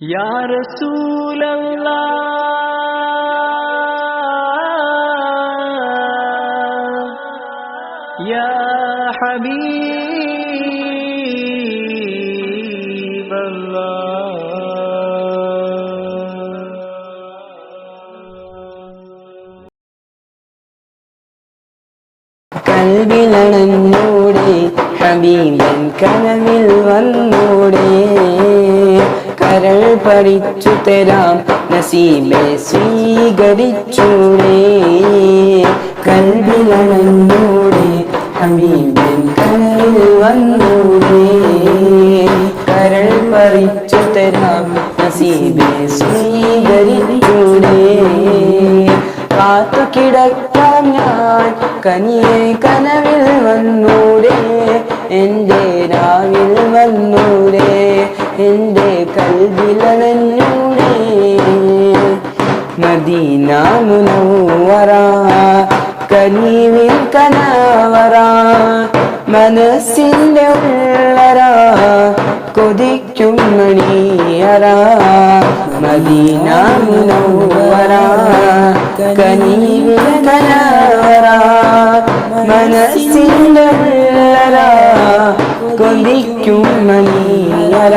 يا رسول الله يا حبيب الله قلبي لنن ഹബീബൻ കനവിൽ വന്നൂടെ കരൾ പഠിച്ചു തരാം നസീബെ സ്വീകരിച്ചൂടേ കൽവിലണഞ്ഞൂടെ ഹബീബൻ കനവിൽ വന്നൂടേ കരൾ പറിച്ചു തരാം നസീബെ സ്വീകരിച്ചൂടേ. കാത്തു കിടക്കാം ഞാൻ കനിയെ കനവിൽ വന്നൂടെ. എന്റെ രാവിൽ വന്നൂടെ എന്റെ കൽവിലണഞ്ഞൂടെ മദീന കനീവിൽ കനവറ മനസ്സിന്റെ ഉള്ളറ കൊതിക്കും മണിയറ. മദീന കനീവിൽ കനവറ മനസ്സിന്റെ ഉള്ളറ കൊതിക്കും മണിയറ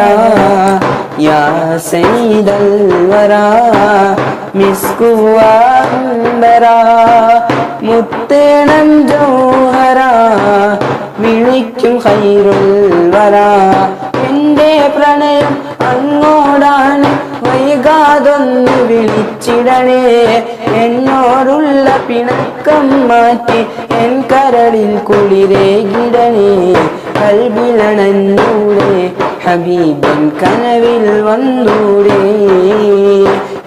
യാ സൈദൽ മുത്തേണം ജൗഹര. വിളിക്കും ഖൈറുൽ വര എന്റെ പ്രണയം അങ്ങോടാണ്. വൈകാതൊന്ന് വിളിച്ചിടണേ. എന്നോടുള്ള പിണക്കം മാറ്റി എൻ കുളിരേ കിടണേ കൽവിലണഞ്ഞൂടെ ഹബീബൻ കനവിൽ വന്നൂടെ.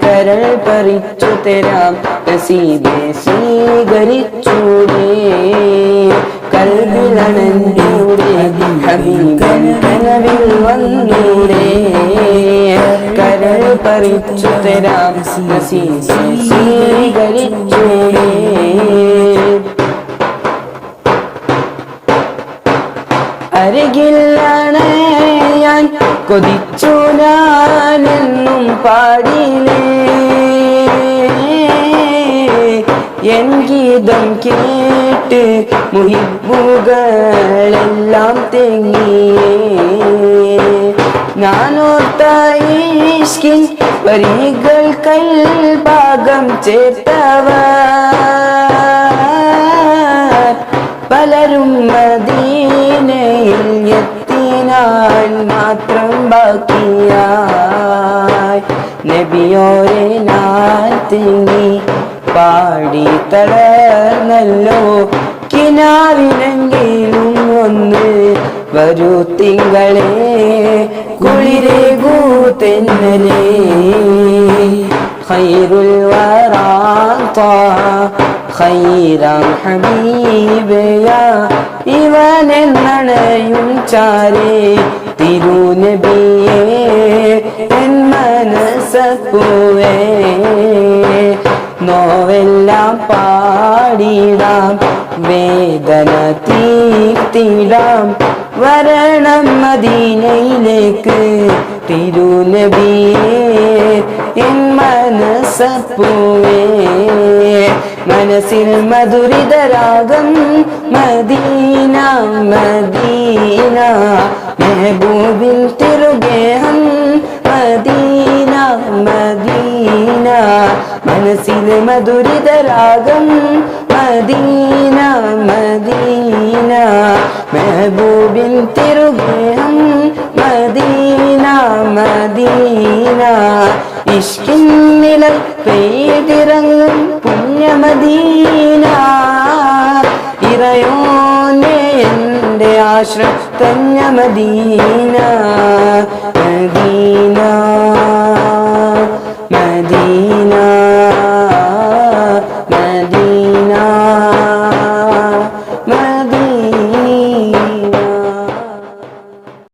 കരൾ പറിച്ചു തരാം നസീബെ സ്വീകരിച്ചൂടെ. കൽവിലണഞ്ഞൂടെ ഹബീബൻ കനവിൽ വന്നൂടെ. കരൾ പറിച്ചു തരാം നസീബെ സ്വീകരിച്ചൂടെ. കൊതിച്ചു ഞാനെന്നും പാടിലേ. എൻ ഗീതം കേട്ട് മുഹിബുകളെല്ലാം തെങ്ങിയേ. ഞാനോർത്ത ഈഷ്കിൻ വരികൾ കൽഭാഗം ചേർത്തവ പലരും മദീനയിൽ എത്തിനാൻ മാത്രം ബാക്കിയായി. നബിയോരെ ഞാൻ തിങ്ങി പാടി തളർന്നല്ലോ. കിനാവിനെങ്കിലും ഒന്ന് വരൂ തിങ്കളെ. കുളിരേകൂ തെന്നലേ ഖൈറുൽ വറാ ഹബീബയാ. ഹബീബയ ഇവനെന്നണയും ചാരേ തിരുനബിയേ എൻ മനസ്സപ്പൂവേ. നോവെല്ലാം പാടിടാം വേദന തീർത്തിടാം വരണം മദീനയിലേക്ക്. തിരുനബിയേ എൻ മനസ്സപ്പൂവേ. മനസ്സിൽ മധുരിതരാഗം. മദീന മദീന മെഹബൂബിൻ തിരുഗേഹം. മദീന മദീന മനസ്സിൽ മധുരിതരാഗം. മദീന മദീന മെഹബൂബിൻ തിരുഗേഹം. മദീന മദീന ഇഷ്കിൻ നിലൽ പെയ്തിറങ്ങും പുണ്യമദീന. ഇറയോനെ എന്റെ ആശ്രം തഞ്ഞ മദീന മദീന